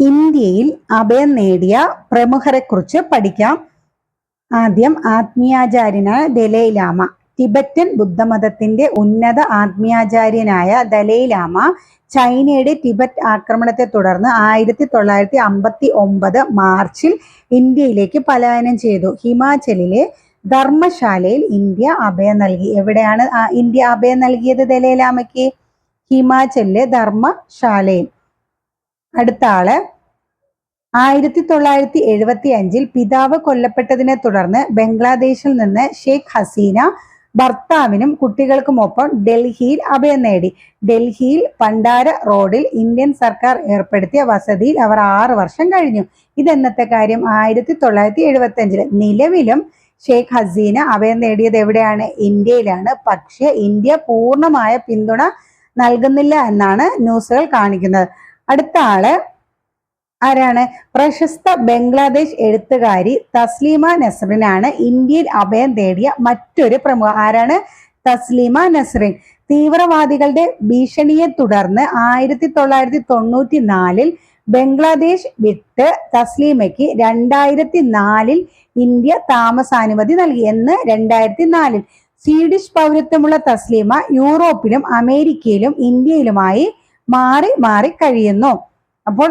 ഇന്ത്യയിൽ അഭയം നേടിയ പ്രമുഖരെ കുറിച്ച് പഠിക്കാം. ആദ്യം ആത്മീയാചാര്യനായ ദലൈലാമ. ടിബറ്റൻ ബുദ്ധമതത്തിന്റെ ഉന്നത ആത്മീയാചാര്യനായ ദലൈലാമ ചൈനയുടെ ടിബറ്റ് ആക്രമണത്തെ തുടർന്ന് ആയിരത്തി തൊള്ളായിരത്തി അമ്പത്തി ഒമ്പത് മാർച്ചിൽ ഇന്ത്യയിലേക്ക് പലായനം ചെയ്തു. ഹിമാചലിലെ ധർമ്മശാലയിൽ ഇന്ത്യ അഭയം നൽകി. എവിടെയാണ് ഇന്ത്യ അഭയം നൽകിയത് ദലൈലാമയ്ക്ക്? ഹിമാചലിലെ ധർമ്മശാലയിൽ. അടുത്ത ആൾ. ആയിരത്തി തൊള്ളായിരത്തി എഴുപത്തി അഞ്ചിൽ പിതാവ് കൊല്ലപ്പെട്ടതിനെ തുടർന്ന് ബംഗ്ലാദേശിൽ നിന്ന് ഷെയ്ഖ് ഹസീന ഭർത്താവിനും കുട്ടികൾക്കുമൊപ്പം ഡൽഹിയിൽ അഭയം നേടി. ഡൽഹിയിൽ പണ്ടാര റോഡിൽ ഇന്ത്യൻ സർക്കാർ ഏർപ്പെടുത്തിയ വസതിയിൽ അവർ ആറ് വർഷം കഴിഞ്ഞു. ഇതെന്നത്തെ കാര്യം? ആയിരത്തി തൊള്ളായിരത്തി എഴുപത്തി അഞ്ചിൽ നിലവിലും ഷെയ്ഖ് ഹസീന അഭയം നേടിയത് എവിടെയാണ്? ഇന്ത്യയിലാണ്. പക്ഷേ ഇന്ത്യ പൂർണമായ പിന്തുണ നൽകുന്നില്ല എന്നാണ് ന്യൂസുകൾ കാണിക്കുന്നത്. അടുത്ത ആൾ ആരാണ്? പ്രശസ്ത ബംഗ്ലാദേശ് എഴുത്തുകാരി തസ്ലീമ നസറിനാണ് ഇന്ത്യയിൽ അഭയം തേടിയ മറ്റൊരു പ്രമുഖ. ആരാണ്? തസ്ലീമ നസ്റിൻ. തീവ്രവാദികളുടെ ഭീഷണിയെ തുടർന്ന് ആയിരത്തി തൊള്ളായിരത്തി തൊണ്ണൂറ്റി നാലിൽ ബംഗ്ലാദേശ് വിട്ട് തസ്ലീമയ്ക്ക് രണ്ടായിരത്തി നാലിൽ ഇന്ത്യ താമസാനുമതി നൽകി. എന്ന് രണ്ടായിരത്തി നാലിൽ സ്വീഡിഷ് പൗരത്വമുള്ള തസ്ലീമ യൂറോപ്പിലും അമേരിക്കയിലും ഇന്ത്യയിലുമായി മാറി മാറി കഴിയുന്നു. അപ്പോൾ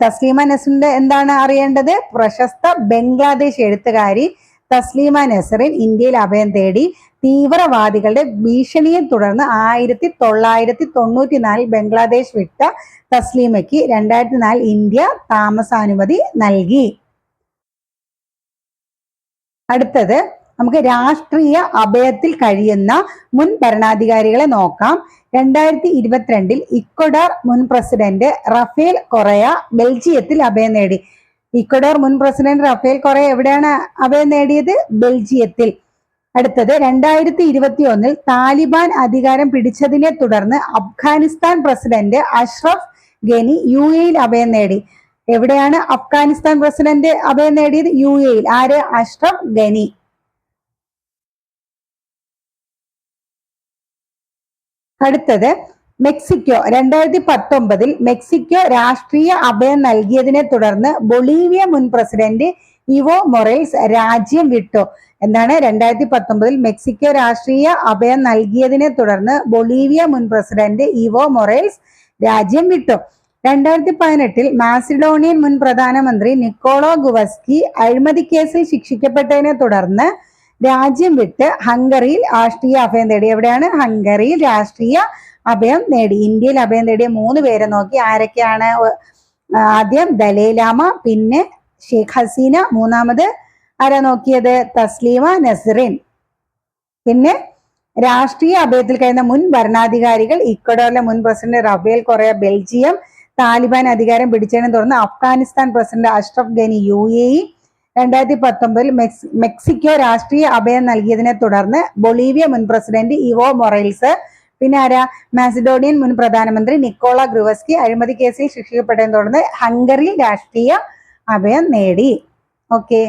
തസ്ലീമ നസറിന്റെ എന്താണ് അറിയേണ്ടത്? പ്രശസ്ത ബംഗ്ലാദേശ് എഴുത്തുകാരി തസ്ലീമ നസറിൻ ഇന്ത്യയിൽ അഭയം തേടി തീവ്രവാദികളുടെ ഭീഷണിയെ തുടർന്ന് ആയിരത്തി തൊള്ളായിരത്തി തൊണ്ണൂറ്റി നാലിൽ ബംഗ്ലാദേശ് വിട്ട തസ്ലീമയ്ക്ക് രണ്ടായിരത്തി നാലിൽ ഇന്ത്യ താമസാനുമതി നൽകി. അടുത്തത് നമുക്ക് രാഷ്ട്രീയ അഭയത്തിൽ കഴിയുന്ന മുൻ ഭരണാധികാരികളെ നോക്കാം. രണ്ടായിരത്തി ഇരുപത്തിരണ്ടിൽ ഇക്വഡോർ മുൻ പ്രസിഡന്റ് റഫേൽ കൊറയ ബെൽജിയത്തിൽ അഭയം നേടി. ഇക്വഡോർ മുൻ പ്രസിഡന്റ് റഫേൽ കൊറയ എവിടെയാണ് അഭയം നേടിയത്? ബെൽജിയത്തിൽ. അടുത്തത് രണ്ടായിരത്തി ഇരുപത്തി ഒന്നിൽ താലിബാൻ അധികാരം പിടിച്ചതിനെ തുടർന്ന് അഫ്ഗാനിസ്ഥാൻ പ്രസിഡന്റ് അഷ്റഫ് ഗനി യു എയിൽ അഭയം നേടി. എവിടെയാണ് അഫ്ഗാനിസ്ഥാൻ പ്രസിഡന്റ് അഭയം നേടിയത്? യു എയിൽ ആര്? അഷ്റഫ് ഗനി അടുത്തത് മെക്സിക്കോ. രണ്ടായിരത്തി പത്തൊമ്പതിൽ മെക്സിക്കോ രാഷ്ട്രീയ അഭയം നൽകിയതിനെ തുടർന്ന് ബൊളീവിയ മുൻ പ്രസിഡന്റ് ഇവോ മൊറേൽസ് രാജ്യം വിട്ടു. എന്താണ്? രണ്ടായിരത്തി പത്തൊമ്പതിൽ മെക്സിക്കോ രാഷ്ട്രീയ അഭയം നൽകിയതിനെ തുടർന്ന് ബൊളീവിയ മുൻ പ്രസിഡന്റ് ഇവോ മൊറേൽസ് രാജ്യം വിട്ടു. രണ്ടായിരത്തി പതിനെട്ടിൽ മാസിഡോണിയൻ മുൻ പ്രധാനമന്ത്രി നിക്കോളോ ഗുവസ്കി അഴിമതി കേസിൽ ശിക്ഷിക്കപ്പെട്ടതിനെ തുടർന്ന് രാജ്യം വിട്ട് ഹംഗറിയിൽ രാഷ്ട്രീയ അഭയം തേടി. എവിടെയാണ്? ഹംഗറിയിൽ രാഷ്ട്രീയ അഭയം നേടി ഇന്ത്യയിൽ അഭയം നേടിയ മൂന്ന് പേരെ നോക്കി ആരൊക്കെയാണ്? ആദ്യം ദലൈലാമ പിന്നെ ഷെയ്ഖ് ഹസീന മൂന്നാമത് ആരാ നോക്കിയത്? തസ്ലീമ നസറിൻ പിന്നെ രാഷ്ട്രീയ അഭയത്തിൽ കഴിയുന്ന മുൻ ഭരണാധികാരികൾ ഇക്വഡോറിലെ മുൻ president Rafael Correa Belgium Taliban അധികാരം പിടിച്ചതിനെ തുടർന്ന് Afghanistan president Ashraf Ghani U A രണ്ടായിരത്തി പത്തൊമ്പതിൽ മെക്സിക്കോ രാഷ്ട്രീയ അഭയം നൽകിയതിനെ തുടർന്ന് ബൊളീവിയ മുൻ പ്രസിഡന്റ് ഇവോ മൊറൈൽസ് പിന്നെ ആരാ? മാസിഡോണിയൻ മുൻ പ്രധാനമന്ത്രി നിക്കോള ഗ്രുവസ്കി അഴിമതി കേസിൽ ശിക്ഷിക്കപ്പെട്ടതിനെ തുടർന്ന് ഹംഗറി രാഷ്ട്രീയ അഭയം നേടി. ഓക്കെ.